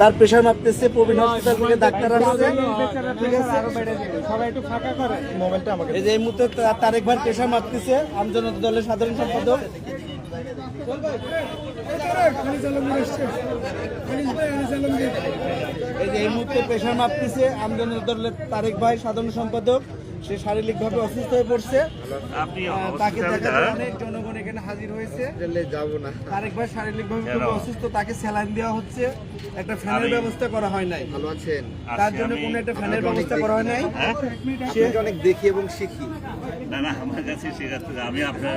তার প্রেশার মাপতেছে, প্রবীণ হসপিটাল থেকে ডাক্তার আসছে। এই যে এই মুহূর্তে তার ভাই প্রেশার মাপতেছে, আমজনতা দলের সাধারণ সম্পাদক। এই যে এই মুহূর্তে প্রেশার মাপতেছে, আমজনতা দলের তারেক ভাই সাধারণ সম্পাদক। সে শারীরিকভাবে অসুস্থ হয়ে পড়ছে। আপনি তাকে। অনেক জনগণ এখানে হাজির হয়েছে। যাব না। তারেক ভাই শারীরিকভাবে খুব অসুস্থ তাকে স্যালাইন দেওয়া হচ্ছে। একটা ফ্যানের ব্যবস্থা করা হয় নাই। ভালো আছেন? তার জন্য কোনো একটা ফ্যানের ব্যবস্থা করা হয় নাই। হ্যাঁ? সে অনেক দেখি এবং শিখি। না না আমার কাছে যে আমি আপনার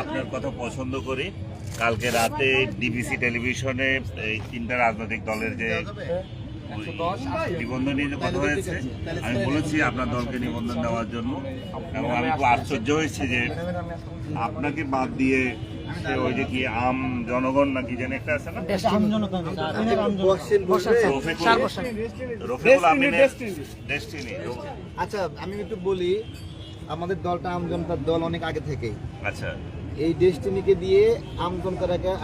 আপনার কথা পছন্দ করি। কালকে রাতে ডিবিসি টেলিভিশনে এই তিনটা রাজনৈতিক দলের যে নিবন্ধন নিয়ে কথা হয়েছে আমি বলেছি আপনার দলকে নিবন্ধন দেওয়ার জন্য। এবং আমি খুব আশ্চর্য হয়েছি যে আপনাকে বাদ দিয়ে ওই যে কি আম জনগণ না কি যেন একটা আছে না? আচ্ছা আমি একটু বলি আমাদের দলটা আম জনতার দল অনেক আগে থেকেই। আচ্ছা। এই ডেস্টিনিকে দিয়ে আম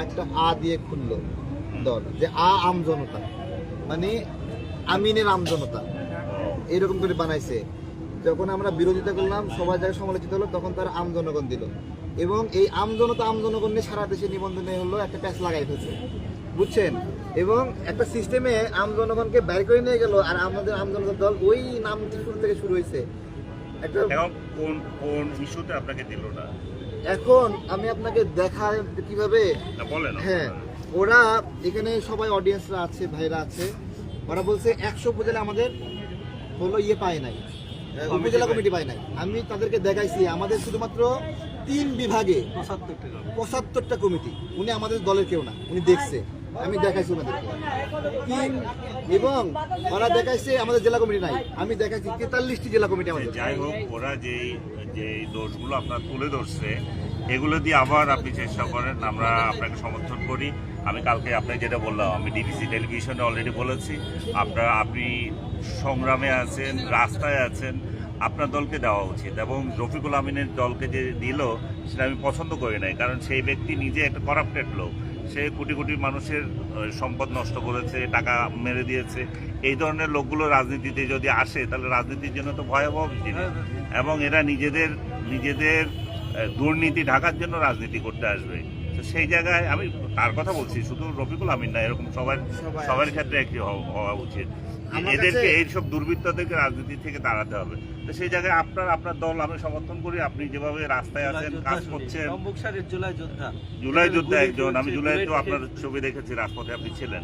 একটা আ দিয়ে খুললো দল যে আ আম জনতা। মানে আমিনের আমজনতা এরকম করে বানাইছে। যখন আমরা বিরোধিতা করলাম সবাই যারা সমালোচিত হলো তখন তারা আম জনগণ দিল। এবং এই আম জনতা আম জনগণ নিয়ে সারা দেশে নিবন্ধনে হলো একটা প্যাচ লাগাই ফেলছে। বুঝছেন? এবং একটা সিস্টেমে আম জনগণকে বাইর করে নিয়ে গেল আর আমাদের আম জনতার দল ওই নাম শুরু থেকে শুরু হয়েছে। একটা এখন কোন কোন ইস্যুতে আপনাকে দিল না? এখন আমি আপনাকে দেখাই কীভাবে? হ্যাঁ ওরা এখানে সবাই অডিয়েন্সরা আছে ভাইরা আছে। ওরা বলছে একশো উপজেলা আমাদের হলো ইয়ে পায় নাই উপজেলা কমিটি পায় নাই। আমি তাদেরকে দেখাইছি আমাদের শুধুমাত্র তিন বিভাগে পঁচাত্তরটা কমিটি। উনি আমাদের দলের কেউ না উনি দেখছে। আমি দেখাইছি ওনাদেরকে তিন এবং ওরা দেখাইছে আমাদের জেলা কমিটি নাই আমি দেখাইছি তেতাল্লিশটি জেলা কমিটি আমাদের। যাই হোক ওরা যে যে দোষগুলো আপনার তুলে ধরছে এগুলো দিয়ে আবার আপনি চেষ্টা করেন আমরা আপনাকে সমর্থন করি। আমি কালকে আপনাকে যেটা বললাম, আমি ডিবিসি টেলিভিশনে অলরেডি বলেছি। আপনারা, আপনি সংগ্রামে আছেন, রাস্তায় আছেন, আপনার দলকে দেওয়া উচিত এবং রফিকুল আমিনের দলকে যে দিল, সেটা আমি পছন্দ করি নাই, কারণ সেই ব্যক্তি নিজে একটা করাপ্টেড লোক। সে কোটি কোটি মানুষের সম্পদ নষ্ট করেছে, টাকা মেরে দিয়েছে। এই ধরনের লোকগুলো রাজনীতিতে যদি আসে, তাহলে রাজনীতির জন্য তো ভয়াবহ জিনিস এবং এরা নিজেদের নিজেদের দুর্নীতি ঢাকার জন্য রাজনীতি করতে আসবে। তো সেই জায়গায় আমি তার কথা বলছি শুধু রফিকুল আমিন না এরকম সবার সবাই সবার ক্ষেত্রে একটি হওয়া উচিত। এদেরকে এইসব দুর্বৃত্তদেরকে রাজনীতি থেকে দাঁড়াতে হবে। তো সেই জায়গায় আপনার আপনার দল আমি সমর্থন করি আপনি যেভাবে রাস্তায় আছেন কাজ করছেন। জুলাই যোদ্ধা। জুলাই যোদ্ধা একজন আমি জুলাই তো আপনার ছবি দেখেছি রাজপথে আপনি ছিলেন।